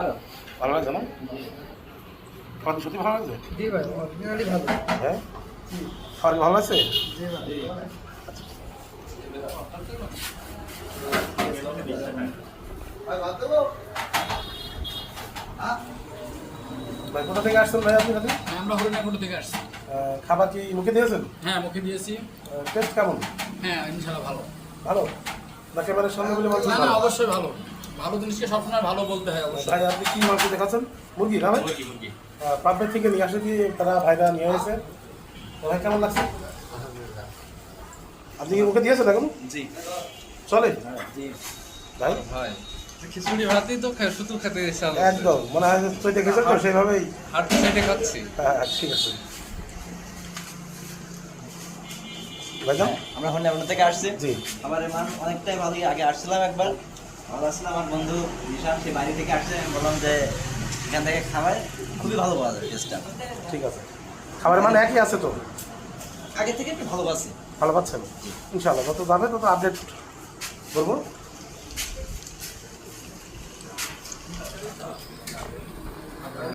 ভালো? লাগছে না? খাওয়াতে সত্যি ভালো লাগছে? জি ভাই ভালো। হ্যাঁ? খাওয়ার ভালো লাগছে? ভাই। ভাই কোথা থেকে আসছেন ভাই আপনি হ্যাঁ, আমরা হরিণাকুণ্ড থেকে আসছি। খাবার কি মুখে দিয়েছেন? হ্যাঁ মুখে দিয়েছি। টেস্ট কেমন? হ্যাঁ ইনশাল্লাহ ভালো। ভালো? না ক্যামেরার সামনে বলে না অবশ্যই ভালো। ভালো জিনিসকে সবসময় ভালো বলতে হয় অবশ্যই। ভাই আপনি কি মাংস দেখাচ্ছেন? মুরগি না ভাই? আহ, থেকে নিয়ে আসে কি? তারা ভাইরা নিয়ে এসে। ভাই কেমন লাগছে? আপনি কি মুখে দিয়েছেন এখন? জি। চলে। ভাই? হয় খিচুড়ি ভাতই তো শুধু খেতে একদম। মনে হয় চৈতে তো সেইভাবেই। হাট সাইডে খাচ্ছি। হ্যাঁ হ্যাঁ, ঠিক আছে। ভাইজান? আমরা হন্ডা থেকে আসছি। জি। আমার মান অনেকটাই ভালো আগে আসছিলাম একবার। ভালো আসলে আমার বন্ধু নিশান সে বাড়ি থেকে আসছে আমি বললাম যে এখান থেকে খাবার খুবই ভালো পাওয়া যায় টেস্টটা ঠিক আছে। খাবার মানে একই আছে তো? আগে থেকে একটু ভালো পাচ্ছি। ভালো পাচ্ছেন? ইনশাল্লাহ যত যাবে তত আপডেট করব।